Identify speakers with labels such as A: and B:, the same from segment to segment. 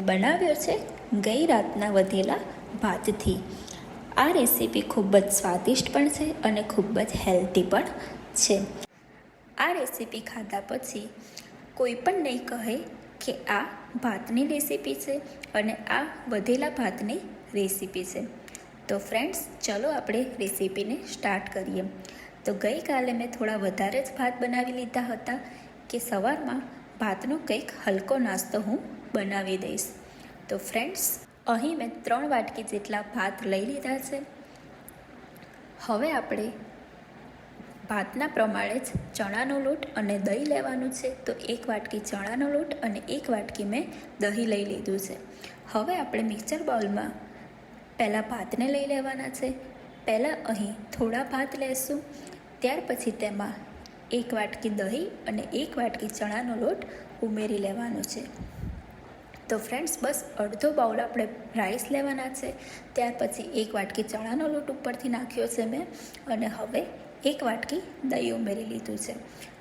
A: બનાવ્યો છે ગઈ રાતના વધેલા ભાતથી. આ રેસીપી ખૂબ જ સ્વાદિષ્ટ પણ છે અને ખૂબ જ હેલ્ધી પણ છે. આ રેસીપી ખાધા પછી કોઈ પણ નહીં કહે કે આ ભાતની રેસીપી છે અને આ વધેલા ભાતની રેસીપી છે. તો ફ્રેન્ડ્સ, ચલો આપણે રેસીપીને સ્ટાર્ટ કરીએ. તો ગઈકાલે મેં થોડા વધારે જ ભાત બનાવી લીધા હતા કે સવારમાં ભાતનો કંઈક હલકો નાસ્તો હું બનાવી દઈશ. તો ફ્રેન્ડ્સ અહીં મેં ત્રણ વાટકી જેટલા ભાત લઈ લીધા છે. હવે આપણે ભાતના પ્રમાણે જ ચણાનો લોટ અને દહીં લેવાનું છે. તો એક વાટકી ચણાનો લોટ અને એક વાટકી મેં દહીં લઈ લીધું છે. હવે આપણે મિક્સર બાઉલમાં પહેલાં ભાતને લઈ લેવાના છે. પહેલાં અહીં થોડા ભાત લેશું. ત્યાર પછી તેમાં એક વાટકી દહીં અને એક વાટકી ચણાનો લોટ ઉમેરી લેવાનો છે. તો ફ્રેન્ડ્સ બસ અડધો બાઉલ આપણે રાઈસ લેવાના છે. ત્યાર પછી એક વાટકી ચણાનો લોટ ઉપરથી નાખ્યો છે મેં અને હવે એક વાટકી દહીં ઉમેરી લીધું છે.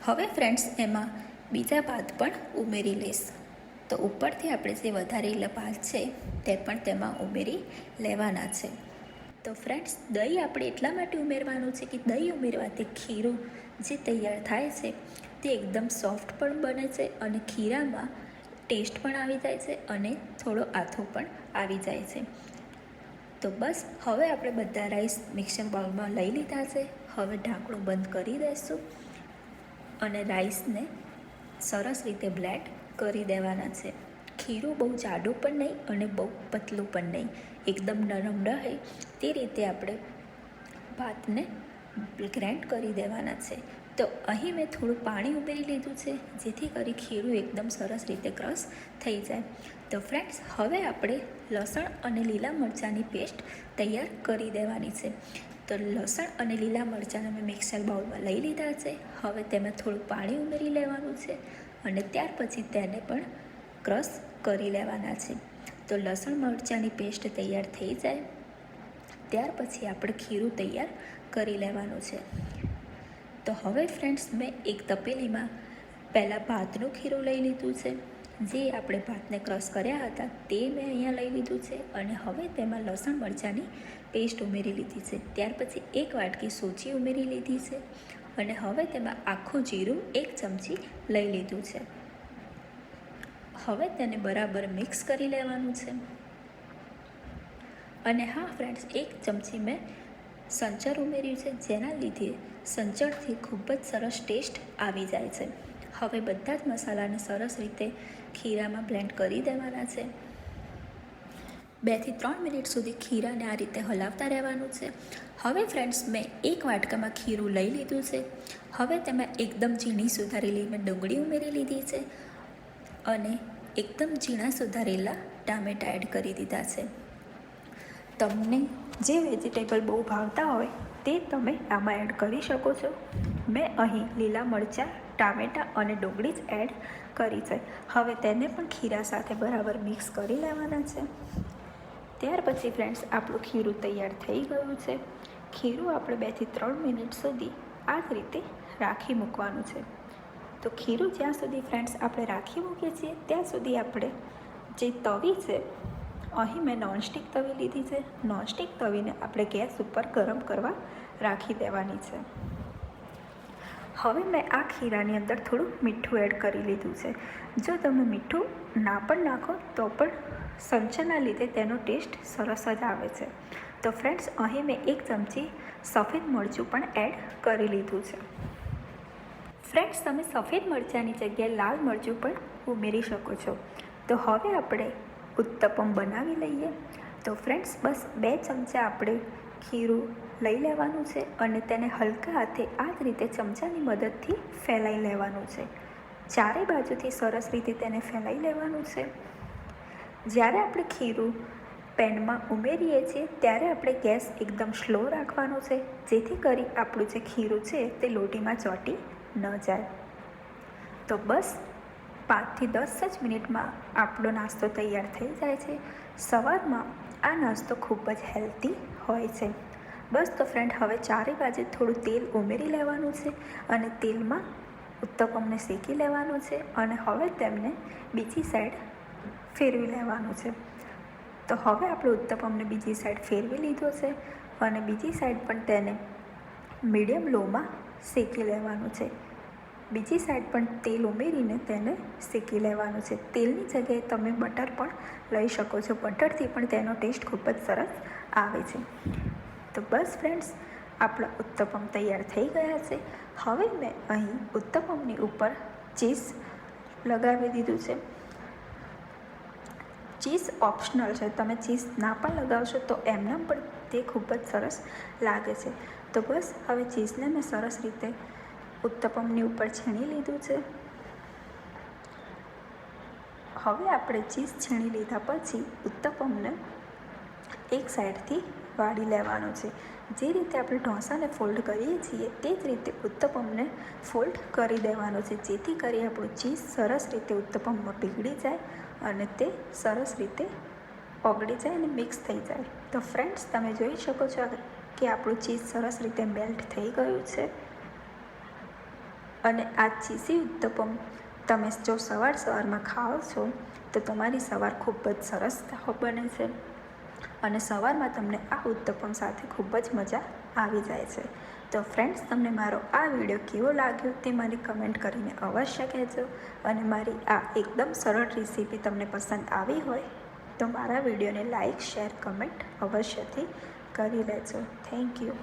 A: હવે ફ્રેન્ડ્સ એમાં બીજા ભાત પણ ઉમેરી લઈશ. તો ઉપરથી આપણે જે વધારેલા ભાત છે તે પણ તેમાં ઉમેરી લેવાના છે. તો ફ્રેન્ડ્સ દહીં આપણે એટલા માટે ઉમેરવાનું છે કે દહીં ઉમેરવાથી ખીરું જે તૈયાર થાય છે તે એકદમ સોફ્ટ પણ બને છે અને ખીરામાં ટેસ્ટ પણ આવી જાય છે અને થોડો આથો પણ આવી જાય છે. તો બસ, હવે આપણે બધા રાઈસ મિક્સર બાઉલમાં લઈ લીધા છે. હવે ઢાંકણું બંધ કરી દઈશું અને રાઈસને સરસ રીતે બ્લેન્ડ કરી દેવાના છે. ખીરું બહુ જાડું પણ નહીં અને બહુ પતલું પણ નહીં. એકદમ નરમ રહે તે રીતે આપણે ભાતને ગ્રાઇન્ડ કરી દેવાના છે. તો અહીં મેં થોડું પાણી ઉમેરી લીધું છે, જેથી કરી ખીરું એકદમ સરસ રીતે ક્રશ થઈ જાય. તો ફ્રેન્ડ્સ હવે આપણે લસણ અને લીલા મરચાંની પેસ્ટ તૈયાર કરી દેવાની છે. તો લસણ અને લીલા મરચાંને મેં મિક્સર બાઉલમાં લઈ લીધા છે. હવે તેમાં થોડું પાણી ઉમેરી લેવાનું છે અને ત્યાર પછી તેને પણ ક્રશ કરી લેવાના છે. તો લસણ મરચાંની પેસ્ટ તૈયાર થઈ જાય. ત્યાર પછી આપણે ખીરું તૈયાર કરી લેવાનું છે. તો હવે ફ્રેન્ડ્સ મેં એક તપેલીમાં પહેલાં ભાતનું ખીરું લઈ લીધું છે. જે આપણે ભાતને ક્રશ કર્યા હતા તે મેં અહીંયા લઈ લીધું છે અને હવે તેમાં લસણ મરચાંની પેસ્ટ ઉમેરી લીધી છે. ત્યાર પછી એક વાટકી સોજી ઉમેરી લીધી છે અને હવે તેમાં આખું જીરું એક ચમચી લઈ લીધું છે. હવે તેને બરાબર મિક્સ કરી લેવાનું છે. અને હા ફ્રેન્ડ્સ એક ચમચી મેં સંચર ઉમેર્યું છે, જેના લીધે સંચરથી ખૂબ જ સરસ ટેસ્ટ આવી જાય છે. હવે બધા જ મસાલાને સરસ રીતે ખીરામાં બ્લેન્ડ કરી દેવાના છે. બેથી ત્રણ મિનિટ સુધી ખીરાને આ રીતે હલાવતા રહેવાનું છે. હવે ફ્રેન્ડ્સ મેં એક વાટકામાં ખીરું લઈ લીધું છે. હવે તેમાં એકદમ ઝીણી સુધારેલી મેં ડુંગળી ઉમેરી લીધી છે અને એકદમ ઝીણા સુધારેલા ટામેટા એડ કરી દીધા છે. તમને જે વેજીટેબલ બહુ ભાવતા હોય તે તમે આમાં એડ કરી શકો છો. મેં અહીં લીલા મરચાં, ટામેટાં અને ડુંગળી જ એડ કરી છે. હવે તેને પણ ખીરા સાથે બરાબર મિક્સ કરી લેવાના છે. ત્યાર પછી ફ્રેન્ડ્સ, આપણું ખીરું તૈયાર થઈ ગયું છે. ખીરું આપણે બેથી ત્રણ મિનિટ સુધી આ જ રીતે રાખી મૂકવાનું છે. તો ખીરું જ્યાં સુધી ફ્રેન્ડ્સ આપણે રાખી મૂકીએ છીએ, ત્યાં સુધી આપણે જે તવી છે અહીં મેં નોનસ્ટિક તવી લીધી છે. નોનસ્ટિક તવીને આપણે ગેસ ઉપર ગરમ કરવા રાખી દેવાની છે. હવે મેં આ ખીરાની અંદર થોડું મીઠું એડ કરી લીધું છે. જો તમે મીઠું ના પણ નાખો, તો પણ સંચના લીધે તેનો ટેસ્ટ સરસ જ આવે છે. તો ફ્રેન્ડ્સ, અહીં મેં એક ચમચી સફેદ મરચું પણ એડ કરી લીધું છે. ફ્રેન્ડ્સ, તમે સફેદ મરચાંની જગ્યાએ લાલ મરચું પણ ઉમેરી શકો છો. તો હવે આપણે ઉત્તપમ બનાવી લઈએ. તો ફ્રેન્ડ્સ બસ બે ચમચા આપણે ખીરું લઈ લેવાનું છે અને તેને હલકા હાથે આ જ રીતે ચમચાની મદદથી ફેલાઈ લેવાનું છે. ચારે બાજુથી સરસ રીતે તેને ફેલાઈ લેવાનું છે. જ્યારે આપણે ખીરું પેનમાં ઉમેરીએ છીએ, ત્યારે આપણે ગેસ એકદમ સ્લો રાખવાનો છે, જેથી કરી આપણું જે ખીરું છે તે લોટીમાં ચોટી ન જાય. તો બસ પાંચથી દસ જ મિનિટમાં આપણો નાસ્તો તૈયાર થઈ જાય છે. સવારમાં આ નાસ્તો ખૂબ જ હેલ્ધી હોય છે. બસ તો ફ્રેન્ડ હવે ચારે બાજુ થોડું તેલ ઉમેરી લેવાનું છે અને તેલમાં ઉત્તપમને શેકી લેવાનું છે અને હવે તેમને બીજી સાઈડ ફેરવી લેવાનું છે. તો હવે આપણે ઉત્તપમને બીજી સાઈડ ફેરવી લીધો છે અને બીજી સાઈડ પણ તેને મીડિયમ લોમાં શેકી લેવાનું છે. બીજી સાઈડ પણ તેલ ઉમેરીને તેને શેકી લેવાનું છે. તેલની જગ્યાએ તમે બટર પણ લઈ શકો છો. બટરથી પણ તેનો ટેસ્ટ ખૂબ જ સરસ આવે છે. તો બસ ફ્રેન્ડ્સ, આપણા ઉત્તપમ તૈયાર થઈ ગયા છે. હવે મેં અહીં ઉત્તપમની ઉપર ચીઝ લગાવી દીધું છે. ચીઝ ઓપ્શનલ છે. તમે ચીઝ ના પણ લગાવશો તો એમના પણ તે ખૂબ જ સરસ લાગે છે. તો બસ હવે ચીઝને મેં સરસ રીતે ઉત્તપમની ઉપર છીણી લીધું છે. હવે આપણે ચીઝ છીણી લીધા પછી ઉત્તપમને એક સાઈડથી વાળી લેવાનું છે. જે રીતે આપણે ઢોસાને ફોલ્ડ કરીએ છીએ તે જ રીતે ઉત્તપમને ફોલ્ડ કરી દેવાનો છે. જેથી કરી આપણું ચીઝ સરસ રીતે ઉત્તપમમાં પીગળી જાય અને તે સરસ રીતે ઓગળી જાય અને મિક્સ થઈ જાય. તો ફ્રેન્ડ્સ, તમે જોઈ શકો છો કે આપણું ચીઝ સરસ રીતે મેલ્ટ થઈ ગયું છે. અને આ ચીઝી ઉત્તપમ. તમે જો સવાર સવારમાં ખાઓ છો, તો તમારી સવાર ખૂબ જ સરસ બને છે. અને સવારમાં તમને આ ઉત્તપમ સાથે ખૂબ જ મજા આવી જાય છે. તો ફ્રેન્ડ્સ તમને મારો આ વીડિયો કેવો લાગ્યો તે મને કમેન્ટ કરીને અવશ્ય કહેજો. અને મારી આ એકદમ સરળ રેસીપી તમને પસંદ આવી હોય, તો મારા વિડીયોને લાઇક શેર કમેન્ટ અવશ્યથી કરી લેજો. Thank you